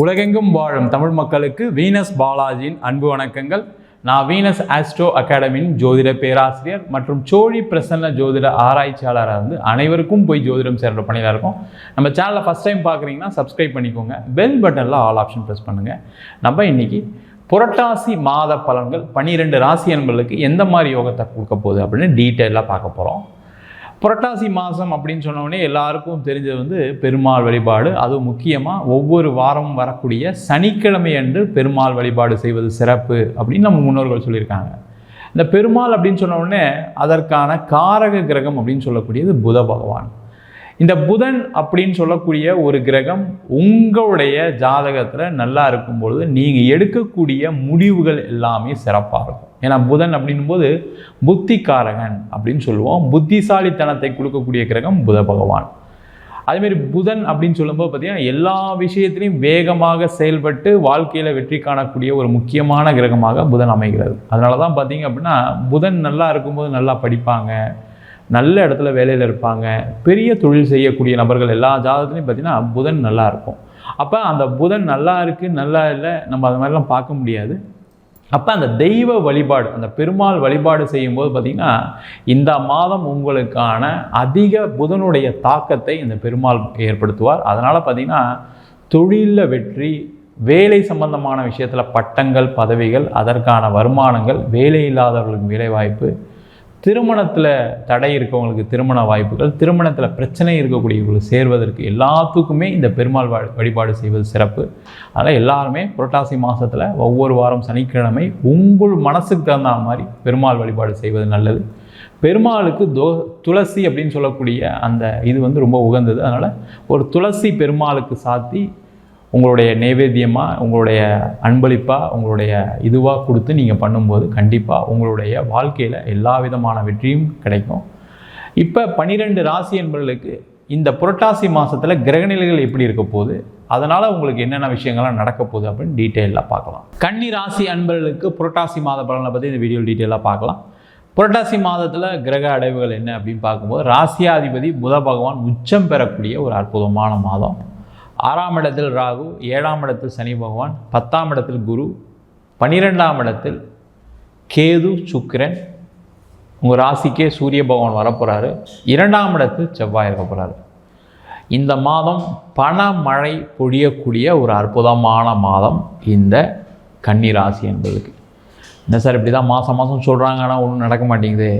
உலகெங்கும் வாழும் தமிழ் மக்களுக்கு வீனஸ் பாலாஜியின் அன்பு வணக்கங்கள். நான் வீனஸ் ஆஸ்ட்ரோ அகாடமியின் ஜோதிட பேராசிரியர் மற்றும் சோழி பிரசன்ன ஜோதிட ஆராய்ச்சியாளராக இருந்து அனைவருக்கும் போய் ஜோதிடம் சேர்ற பணியில் இருக்கும். நம்ம சேனலை ஃபஸ்ட் டைம் பார்க்குறீங்கன்னா சப்ஸ்கிரைப் பண்ணிக்கோங்க. பெல் பட்டனில் ஆல் ஆப்ஷன் ப்ரெஸ் பண்ணுங்கள் நம்ம இன்னைக்கு புரட்டாசி மாத பலன்கள் பன்னிரெண்டு ராசி அன்பர்களுக்கு எந்த மாதிரி யோகத்தை கொடுக்க போகுது அப்படின்னு டீட்டெயிலாக பார்க்க போகிறோம் புரட்டாசி மாதம் அப்படின்னு சொன்னோடனே எல்லாருக்கும் தெரிஞ்சது வந்து பெருமாள் வழிபாடு. அதுவும் முக்கியமாக ஒவ்வொரு வாரமும் வரக்கூடிய சனிக்கிழமை அன்று பெருமாள் வழிபாடு செய்வது சிறப்பு அப்படின்னு நம்ம முன்னோர்கள் சொல்லியிருக்காங்க. இந்த பெருமாள் அப்படின்னு சொன்ன உடனே அதற்கான காரக கிரகம் அப்படின்னு சொல்லக்கூடியது புத பகவான். இந்த புதன் அப்படின்னு சொல்லக்கூடிய ஒரு கிரகம் உங்களுடைய ஜாதகத்தில் நல்லா இருக்கும் பொழுது நீங்கள் எடுக்கக்கூடிய முடிவுகள் எல்லாமே சிறப்பாக இருக்கும். ஏன்னா புதன் அப்படின்னும் போது அப்படின்னு சொல்லுவோம். புத்திசாலித்தனத்தை கொடுக்கக்கூடிய கிரகம் புத பகவான். அதேமாரி புதன் அப்படின்னு சொல்லும்போது பார்த்தீங்கன்னா எல்லா விஷயத்திலையும் வேகமாக செயல்பட்டு வாழ்க்கையில் வெற்றி காணக்கூடிய ஒரு முக்கியமான கிரகமாக புதன் அமைகிறது. அதனால தான் பார்த்தீங்க அப்படின்னா புதன் நல்லா இருக்கும்போது நல்லா படிப்பாங்க. நல்ல இடத்துல வேலையில் இருப்பாங்க. பெரிய தொழில் செய்யக்கூடிய நபர்கள் எல்லா ஜாதகத்துலையும் பார்த்தீங்கன்னா புதன் நல்லா இருக்கும். அப்போ அந்த புதன் நல்லா இருக்குது நல்லா இல்லை நம்ம அது மாதிரிலாம் பார்க்க முடியாது. அப்போ அந்த தெய்வ வழிபாடு அந்த பெருமாள் வழிபாடு செய்யும்போது பார்த்திங்கன்னா இந்த மாதம் உங்களுக்கான அதிக புதனுடைய தாக்கத்தை இந்த பெருமாள் ஏற்படுத்துவார். அதனால் பார்த்திங்கன்னா தொழிலில் வெற்றி வேலை சம்பந்தமான விஷயத்தில் பட்டங்கள் பதவிகள் அதற்கான வருமானங்கள் வேலை இல்லாதவர்களுக்கு வேலைவாய்ப்பு திருமணத்தில் தடை இருக்கவங்களுக்கு திருமண வாய்ப்புகள் திருமணத்தில் பிரச்சனை இருக்கக்கூடியவங்களுக்கு சேர்வதற்கு எல்லாத்துக்குமே இந்த பெருமாள் வழிபாடு செய்வது சிறப்பு. அதனால் எல்லாருமே புரட்டாசி மாதத்தில் ஒவ்வொரு வாரம் சனிக்கிழமை உங்கள் மனசுக்கு தகுந்த மாதிரி பெருமாள் வழிபாடு செய்வது நல்லது. பெருமாளுக்கு தோ துளசி அப்படின்னு சொல்லக்கூடிய அந்த இது வந்து ரொம்ப உகந்தது. அதனால் ஒரு துளசி பெருமாளுக்கு சாத்தி உங்களுடைய நைவேத்தியமாக உங்களுடைய அன்பளிப்பாக உங்களுடைய இதுவாக கொடுத்து நீங்கள் பண்ணும்போது கண்டிப்பாக உங்களுடைய வாழ்க்கையில் எல்லா விதமான வெற்றியும் கிடைக்கும். இப்போ பன்னிரெண்டு ராசி என்பவர்களுக்கு இந்த புரட்டாசி மாதத்தில் கிரகநிலைகள் எப்படி இருக்க போகுது? அதனால் உங்களுக்கு என்னென்ன விஷயங்கள்லாம் நடக்க போகுது அப்படின்னு டீட்டெயிலாக பார்க்கலாம். கன்னி ராசி அன்பர்களுக்கு புரட்டாசி மாத பலனை பற்றி இந்த வீடியோ டீட்டெயிலாக பார்க்கலாம். புரட்டாசி மாதத்தில் கிரக அடைவுகள் என்ன அப்படின்னு பார்க்கும்போது ராசியாதிபதி புத பகவான் உச்சம் பெறக்கூடிய ஒரு அற்புதமான மாதம். ஆறாம் இடத்தில் ராகு ஏழாம் இடத்தில் சனி பகவான் பத்தாம் இடத்தில் குரு பன்னிரெண்டாம் இடத்தில் கேது சுக்கிரன். உங்கள் ராசிக்கே சூரிய பகவான் வரப்போகிறாரு இரண்டாம் இடத்தில் செவ்வாய் இருக்க போகிறாரு இந்த மாதம் பணமழை பொழியக்கூடிய ஒரு அற்புதமான மாதம் இந்த கன்னி ராசி என்பதுக்கு. என்ன சார் இப்படி தான் மாதம் மாதம் சொல்கிறாங்க ஆனால் ஒன்றும் நடக்க மாட்டேங்குது.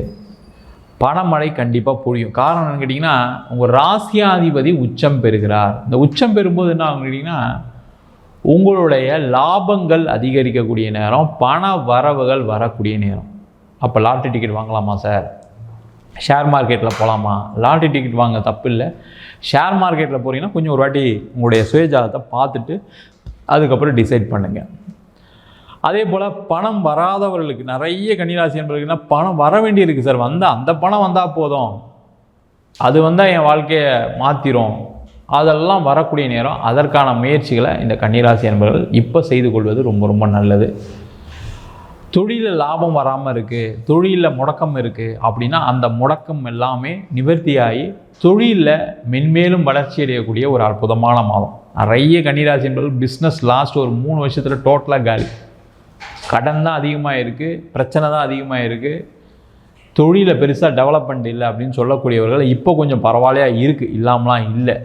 பணமழை கண்டிப்பாக பொழியும். காரணம் என்னன்னு கேட்டிங்கன்னா உங்கள் ராசியாதிபதி உச்சம் பெறுகிறார். இந்த உச்சம் பெறும்போது என்ன ஆகும் கேட்டிங்கன்னா உங்களுடைய லாபங்கள் அதிகரிக்கக்கூடிய நேரம் பண வரவுகள் வரக்கூடிய நேரம். அப்போ லாட்ரி டிக்கெட் வாங்கலாமா சார்? ஷேர் மார்க்கெட்டில் போகலாமா லாட்ரி டிக்கெட் வாங்க தப்பு இல்லை. ஷேர் மார்க்கெட்டில் போகிறீங்கன்னா கொஞ்சம் ஒரு வாட்டி உங்களுடைய சுயஜாலத்தை பார்த்துட்டு அதுக்கப்புறம் டிசைட் பண்ணுங்கள் அதே போல் பணம் வராதவர்களுக்கு நிறைய கன்னிராசி என்பவர்களுக்குனா பணம் வர வேண்டியிருக்கு சார். வந்தால் அந்த பணம் வந்தால் போதும். அது வந்தால் என் வாழ்க்கையை மாற்றிரும் அதெல்லாம் வரக்கூடிய நேரம் அதற்கான முயற்சிகளை இந்த கன்னிராசி என்பவர்கள் இப்போ செய்து கொள்வது ரொம்ப ரொம்ப நல்லது. தொழிலில் லாபம் வராமல் இருக்குது தொழிலில் முடக்கம் இருக்குது அப்படின்னா அந்த முடக்கம் எல்லாமே நிவர்த்தியாகி தொழிலில் மென்மேலும் வளர்ச்சி அடையக்கூடிய ஒரு அற்புதமான மாதம். நிறைய கன்னிராசி என்பவர்கள் பிஸ்னஸ் லாஸ்ட் ஒரு மூணு வருஷத்தில் டோட்டலாக காலி. கடன் தான் அதிகமாக இருக்குது பிரச்சனை தான் அதிகமாக இருக்குது தொழிலை பெருசாக டெவலப்மெண்ட் இல்லை அப்படின்னு சொல்லக்கூடியவர்கள் இப்போ கொஞ்சம் பரவாயில்லையா இருக்குது இல்லாமலாம் இல்லை.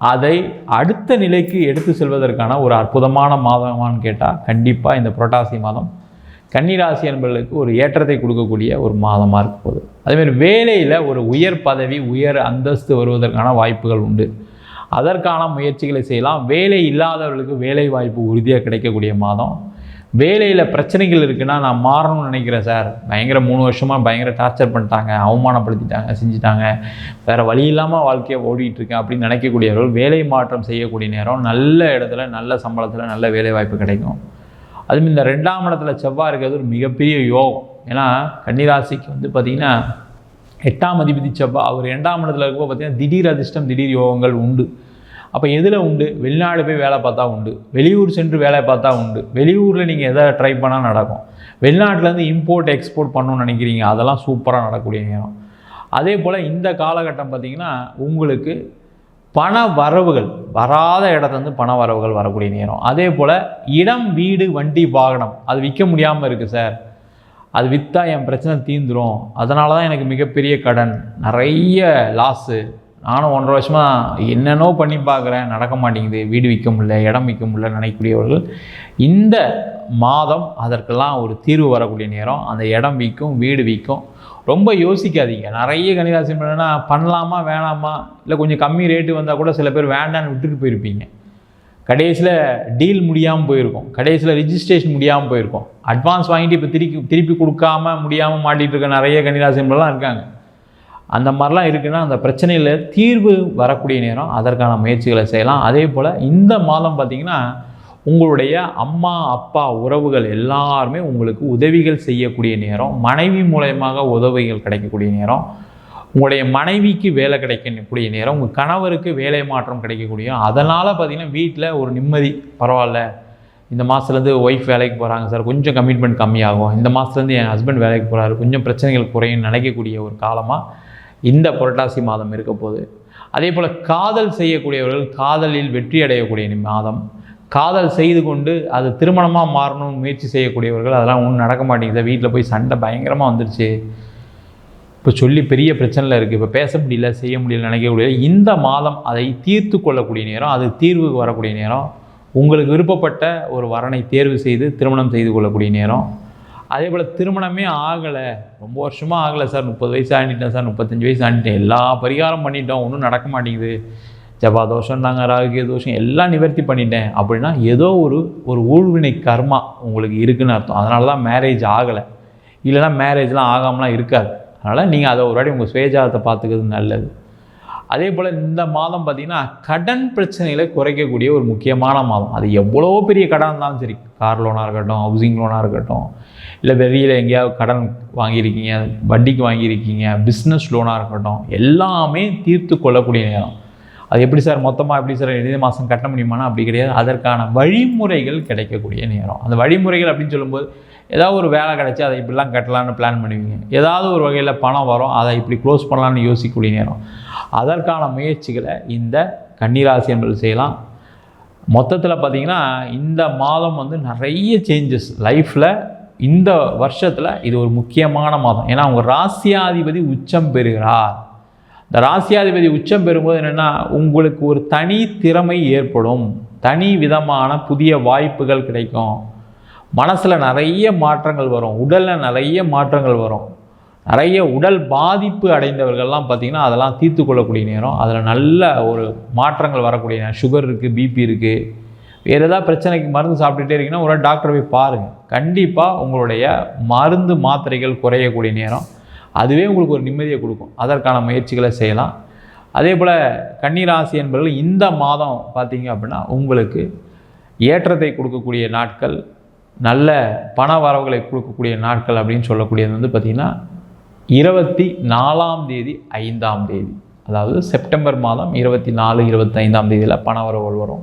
அதை அடுத்த நிலைக்கு எடுத்து செல்வதற்கான ஒரு அற்புதமான மாதமான்னு கேட்டால் கண்டிப்பாக இந்த புரட்டாசி மாதம் கன்னிராசி என்பவர்களுக்கு ஒரு ஏற்றத்தை கொடுக்கக்கூடிய ஒரு மாதமாக இருக்க போகுது. அதேமாதிரி வேலையில் ஒரு உயர் பதவி உயர் அந்தஸ்து வருவதற்கான வாய்ப்புகள் உண்டு. அதற்கான முயற்சிகளை செய்யலாம். வேலை இல்லாதவர்களுக்கு வேலை வாய்ப்பு உறுதியாக கிடைக்கக்கூடிய மாதம். வேலையில் பிரச்சனைகள் இருக்குன்னா நான் மாறணும்னு நினைக்கிறேன் சார். பயங்கர மூணு வருஷமாக பயங்கர டார்ச்சர் பண்ணிட்டாங்க அவமானப்படுத்திட்டாங்க செஞ்சுட்டாங்க. வேறு வழி இல்லாமல் வாழ்க்கையை ஓடிட்டுருக்கேன் அப்படின்னு நினைக்கக்கூடியவர்கள் வேலை மாற்றம் செய்யக்கூடிய நேரம் நல்ல இடத்துல நல்ல சம்பளத்தில் நல்ல வேலை வாய்ப்பு கிடைக்கும். அதுவும் இந்த ரெண்டாம் இடத்துல செவ்வாய் இருக்கிறது ஒரு மிகப்பெரிய யோகம். ஏன்னா கன்னிராசிக்கு வந்து பார்த்திங்கன்னா எட்டாம் அதிபதி செவ்வாய் அவர் ரெண்டாம் இடத்துல இருக்கும்போது பார்த்தீங்கன்னா திடீர் அதிர்ஷ்டம் திடீர் யோகங்கள் உண்டு. அப்போ எதில் உண்டு? வெளிநாடு போய் வேலை பார்த்தா உண்டு. வெளியூர் சென்று வேலை பார்த்தா உண்டு. வெளியூரில் நீங்கள் எதை ட்ரை பண்ணால் நடக்கும். வெளிநாட்டிலேருந்து இம்போர்ட் எக்ஸ்போர்ட் பண்ணணும்னு நினைக்கிறீங்க. அதெல்லாம் சூப்பராக நடக்கக்கூடிய நேரம். அதே போல் இந்த காலகட்டம் பார்த்திங்கன்னா உங்களுக்கு பண வரவுகள் வராத இடத்துலேருந்து பண வரவுகள் வரக்கூடிய நேரம். அதே போல் இடம் வீடு வண்டி வாகனம் அது விற்க முடியாமல் இருக்குது சார் அது விற்றா என் பிரச்சனை தீந்துடும் அதனால தான் எனக்கு மிகப்பெரிய கடன். நிறைய லாஸு நானும் ஒன்றரை வருஷமாக என்னென்னோ பண்ணி பார்க்குறேன். நடக்க மாட்டேங்குது. வீடு விற்க முடியல இடம் விற்க முடியல நினைக்கக்கூடியவர்கள் இந்த மாதம் அதற்கெல்லாம் ஒரு தீர்வு வரக்கூடிய நேரம். அந்த இடம் விற்கும் வீடு விற்கும். ரொம்ப யோசிக்காதீங்க. நிறைய கணிராசி பண்ணா பண்ணலாமா வேணாமா? இல்லை கொஞ்சம் கம்மி ரேட்டு வந்தால் கூட சில பேர் வேண்டான்னு விட்டுட்டு போயிருப்பீங்க. கடைசியில் டீல் முடியாமல் போயிருக்கோம். கடைசியில் ரிஜிஸ்ட்ரேஷன் முடியாமல் போயிருக்கோம். அட்வான்ஸ் வாங்கிட்டு இப்போ திருப்பி திருப்பி கொடுக்காம முடியாமல் மாட்டிகிட்டு இருக்க நிறைய கன்னிராசிம்பெல்லாம் இருக்காங்க. அந்த மாதிரிலாம் இருக்குன்னா அந்த பிரச்சனையில் தீர்வு வரக்கூடிய நேரம் அதற்கான முயற்சிகளை செய்யலாம். அதே போல் இந்த மாதம் பார்த்திங்கன்னா உங்களுடைய அம்மா அப்பா உறவுகள் எல்லாருமே உங்களுக்கு உதவிகள் செய்யக்கூடிய நேரம் மனைவி மூலயமாக உதவிகள் கிடைக்கக்கூடிய நேரம் உங்களுடைய மனைவிக்கு வேலை கிடைக்கக்கூடிய நேரம் உங்கள் கணவருக்கு வேலை மாற்றம் கிடைக்கக்கூடிய அதனால் பார்த்தீங்கன்னா வீட்டில் ஒரு நிம்மதி பரவாயில்ல. இந்த மாதத்துலேருந்து ஒய்ஃப் வேலைக்கு போகிறாங்க சார் கொஞ்சம் கமிட்மெண்ட் கம்மியாகும். இந்த மாதத்துலேருந்து என் ஹஸ்பண்ட் வேலைக்கு போகிறாரு கொஞ்சம் பிரச்சனைகள் குறையும் நினைக்கக்கூடிய ஒரு காலமாக இந்த புரட்டாசி மாதம் இருக்க போகுது. அதே போல் காதல் செய்யக்கூடியவர்கள் காதலில் வெற்றி அடையக்கூடிய மாதம். காதல் செய்து கொண்டு அது திருமணமாக மாறணும்னு முயற்சி செய்யக்கூடியவர்கள் அதெல்லாம் ஒன்றும் நடக்க மாட்டேங்குது. வீட்டில் போய் சண்டை பயங்கரமாக வந்துருச்சு. இப்போ சொல்லி பெரிய பிரச்சனையில் இருக்குது இப்போ பேச முடியல செய்ய முடியல நினைக்கக்கூடிய இந்த மாதம் அதை தீர்த்து கொள்ளக்கூடிய நேரம் அது தீர்வுக்கு வரக்கூடிய நேரம் உங்களுக்கு விருப்பப்பட்ட ஒரு வரனை தேர்வு செய்து திருமணம் செய்து கொள்ளக்கூடிய நேரம் அதே போல் திருமணமே ஆகலை. ரொம்ப வருஷமாக ஆகலை சார். முப்பது வயசு ஆண்டிட்டேன் சார். முப்பத்தஞ்சு வயசு ஆண்டிட்டேன் எல்லா பரிகாரம் பண்ணிட்டோம். ஒன்றும் நடக்க மாட்டேங்குது. ஜபா தோஷம் நாங்கள் ராகிய தோஷம் எல்லாம் நிவர்த்தி பண்ணிட்டேன். அப்படின்னா ஏதோ ஒரு ஒரு ஊழ்வினை கர்மா உங்களுக்கு இருக்குதுன்னு அர்த்தம். அதனால தான் மேரேஜ் ஆகலை. இல்லைனா மேரேஜ்லாம் ஆகாமலாம் இருக்காது. அதனால் நீங்கள் அதை ஒரு வாட்டி உங்கள் சுயஜாதத்தை பார்த்துக்கிறது நல்லது. அதே போல் இந்த மாதம் பார்த்திங்கன்னா கடன் பிரச்சனைகளை குறைக்கக்கூடிய ஒரு முக்கியமான மாதம். அது எவ்வளோ பெரிய கடன் இருந்தாலும் சரி கார் லோனாக இருக்கட்டும் ஹவுசிங் லோனாக இருக்கட்டும் இல்லை வெளியில் எங்கேயாவது கடன் வாங்கியிருக்கீங்க வட்டிக்கு வாங்கியிருக்கீங்க பிஸ்னஸ் லோனாக இருக்கட்டும் எல்லாமே தீர்த்து கொள்ளக்கூடிய நேரம். அது எப்படி சார்? மொத்தமாக எப்படி சார்? இதே மாதம் கட்ட முடியுமானா? அப்படி கிடையாது. அதற்கான வழிமுறைகள் கிடைக்கக்கூடிய நேரம். அந்த வழிமுறைகள் அப்படின்னு சொல்லும்போது ஏதாவது ஒரு வேலை கிடச்சி அதை இப்படிலாம் கட்டலான்னு பிளான் பண்ணுவீங்க. ஏதாவது ஒரு வகையில் பணம் வரும் அதை இப்படி க்ளோஸ் பண்ணலான்னு யோசிக்கக்கூடிய நேரம். அதற்கான முயற்சிகளை இந்த கன்னிராசி என்பது செய்யலாம். மொத்தத்தில் பார்த்திங்கன்னா இந்த மாதம் வந்து நிறைய சேஞ்சஸ் லைஃப்பில் இந்த வருஷத்தில் இது ஒரு முக்கியமான மாதம். ஏன்னா அவங்க ராசியாதிபதி உச்சம் பெறுகிறார். இந்த ராசியாதிபதி உச்சம் பெறும்போது என்னென்னா உங்களுக்கு ஒரு தனி திறமை ஏற்படும். தனி விதமான புதிய வாய்ப்புகள் கிடைக்கும். மனசில் நிறைய மாற்றங்கள் வரும். உடலில் நிறைய மாற்றங்கள் வரும். நிறைய உடல் பாதிப்பு அடைந்தவர்கள்லாம் பார்த்திங்கன்னா அதெல்லாம் தீர்த்து கொள்ளக்கூடிய நேரம். அதில் நல்ல ஒரு மாற்றங்கள் வரக்கூடிய நேரம். சுகர் இருக்குது பிபி இருக்குது வேறு ஏதாவது பிரச்சனைக்கு மருந்து சாப்பிட்டுட்டே இருக்கீங்கன்னா ஒரு டாக்டரை போய் பாருங்கள் கண்டிப்பாக உங்களுடைய மருந்து மாத்திரைகள் குறையக்கூடிய நேரம். அதுவே உங்களுக்கு ஒரு நிம்மதியை கொடுக்கும். அதற்கான முயற்சிகளை செய்யலாம். அதே போல் கன்னிராசி என்பவர்கள் இந்த மாதம் பார்த்தீங்க அப்படின்னா உங்களுக்கு ஏற்றத்தை கொடுக்கக்கூடிய நாட்கள் நல்ல பண வரவுகளை கொடுக்கக்கூடிய நாட்கள் அப்படின்னு சொல்லக்கூடியது வந்து பார்த்திங்கன்னா இருபத்தி நாலாம் தேதி ஐந்தாம் தேதி. அதாவது செப்டம்பர் மாதம் இருபத்தி நாலு இருபத்தைந்தாம் தேதியில் பண வரவுகள் வரும்.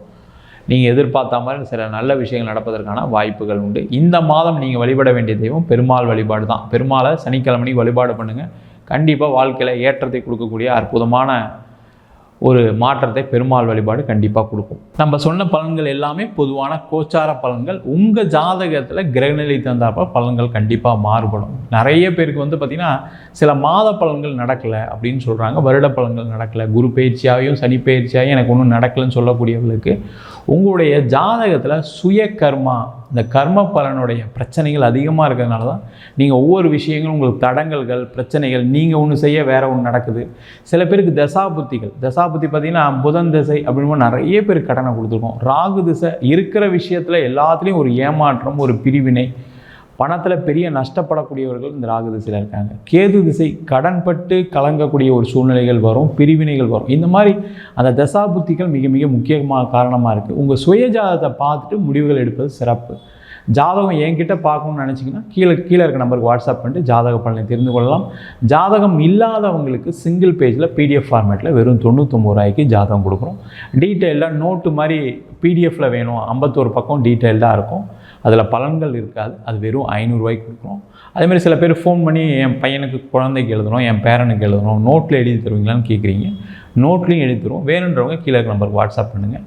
நீங்கள் எதிர்பார்த்த மாதிரி சில நல்ல விஷயங்கள் நடப்பதற்கான வாய்ப்புகள் உண்டு. இந்த மாதம் நீங்கள் வழிபட வேண்டிய தெய்வம் பெருமாள் வழிபாடு தான். பெருமாளை சனிக்கிழமை வழிபாடு பண்ணுங்கள் கண்டிப்பாக வாழ்க்கையில் ஏற்றத்தை கொடுக்கக்கூடிய அற்புதமான ஒரு மாற்றத்தை பெருமாள் வழிபாடு கண்டிப்பாக கொடுக்கும். நம்ம சொன்ன பலன்கள் எல்லாமே பொதுவான கோச்சார பலன்கள். உங்கள் ஜாதகத்தில் கிரகநிலை தந்தாப்ப பலன்கள் கண்டிப்பாக மாறுபடும். நிறைய பேருக்கு வந்து பார்த்திங்கன்னா சில மாத பலன்கள் நடக்கலை அப்படின்னு சொல்கிறாங்க வருட பலன்கள் நடக்கலை. குரு பயிற்சியாகவும் சனி பயிற்சியாகவும் எனக்கு ஒன்றும் நடக்கலைன்னு சொல்லக்கூடியவர்களுக்கு உங்களுடைய ஜாதகத்தில் சுய கர்மா இந்த கர்ம பலனுடைய பிரச்சனைகள் அதிகமாக இருக்கிறதுனால தான் நீங்கள் ஒவ்வொரு விஷயங்களும் உங்களுக்கு தடங்கல்கள் பிரச்சனைகள் நீங்கள் ஒன்று செய்ய வேறு ஒன்று நடக்குது. சில பேருக்கு தசாபுத்திகள். தசாபுத்தி பார்த்திங்கன்னா புதன் திசை அப்படின்னு நிறைய பேர் கடனை கொடுத்துருக்கோம். ராகு திசை இருக்கிற விஷயத்தில் எல்லாத்துலேயும் ஒரு ஏமாற்றம் ஒரு பிரிவினை பணத்தில் பெரிய நஷ்டப்படக்கூடியவர்கள் இந்த ராகு திசையில் இருக்காங்க. கேது திசை கடன்பட்டு கலங்கக்கூடிய ஒரு சூழ்நிலைகள் வரும் பிரிவினைகள் வரும். இந்த மாதிரி அந்த தசா புத்திகள் மிக மிக முக்கியமாக காரணமாக இருக்குது உங்கள் சுயஜாதத்தை பார்த்துட்டு முடிவுகள் எடுப்பது சிறப்பு. ஜாதகம் என்கிட்ட பார்க்கணும்னு நினச்சிங்கன்னா கீழே கீழே இருக்க நம்பருக்கு வாட்ஸ்அப் பண்ணிட்டு ஜாதக பலனை தெரிந்து கொள்ளலாம். ஜாதகம் இல்லாதவங்களுக்கு சிங்கிள் பேஜில் பிடிஎஃப் ஃபார்மேட்டில் வெறும் தொண்ணூற்றொம்பது ரூபாய்க்கு ஜாதகம் கொடுக்குறோம். டீட்டெயிலாக நோட்டு மாதிரி பிடிஎஃப்பில் வேணும். ஐம்பத்தோரு பக்கம் டீட்டெயில்டாக இருக்கும். அதில் பலன்கள் இருக்காது. அது வெறும் ஐநூறுரூவாய்க்கு கொடுக்குறோம். அதேமாதிரி சில பேர் ஃபோன் பண்ணி என் பையனுக்கு குழந்தைக்கு எழுதணும் என் பேரனுக்கு எழுதணும் நோட்டில் எழுதி தருவீங்களான்னு கேட்குறீங்க. நோட்லேயும் எழுதி தருவோம். வேணுன்றவங்க கீழே இருக்க நம்பருக்கு வாட்ஸ்அப் பண்ணுங்கள்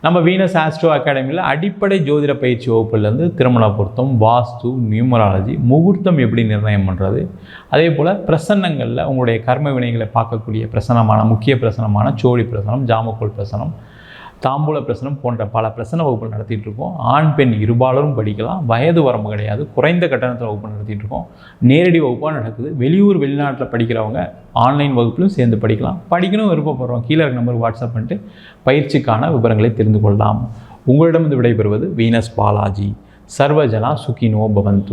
நம்ம வீனஸ் ஆஸ்ட்ரோ அகாடமியில் அடிப்படை ஜோதிட பயிற்சி வகுப்புலேருந்து திருமண பொருத்தம் வாஸ்து நியூமராலஜி முகூர்த்தம் எப்படி நிர்ணயம் பண்ணுறது அதே போல் பிரசன்னங்களில் உங்களுடைய கர்ம வினைகளை பார்க்கக்கூடிய பிரசனமான முக்கிய பிரசனமான சோழி பிரசனம் ஜாமக்கோல் பிரசனம் தாம்பூல பிரசனம் போன்ற பல பிரசன வகுப்புகள் நடத்திட்டு இருக்கோம் ஆண் பெண் இருபாலரும் படிக்கலாம். வயது வரம்பு கிடையாது. குறைந்த கட்டணத்தில் வகுப்பு நடத்திட்டு இருக்கோம் நேரடி வகுப்பாக நடக்குது. வெளியூர் வெளிநாட்டில் படிக்கிறவங்க ஆன்லைன் வகுப்பிலும் சேர்ந்து படிக்கலாம். படிக்கணும் விருப்பப்படுறோம். கீழே இருக்க நம்பர் வாட்ஸ்அப் பண்ணிட்டு பயிற்சிக்கான விவரங்களை தெரிந்து கொள்ளலாம். உங்களிடமிருந்து விடைபெறுவது வீனஸ் பாலாஜி. சர்வஜனா சுகினோ பவந்து.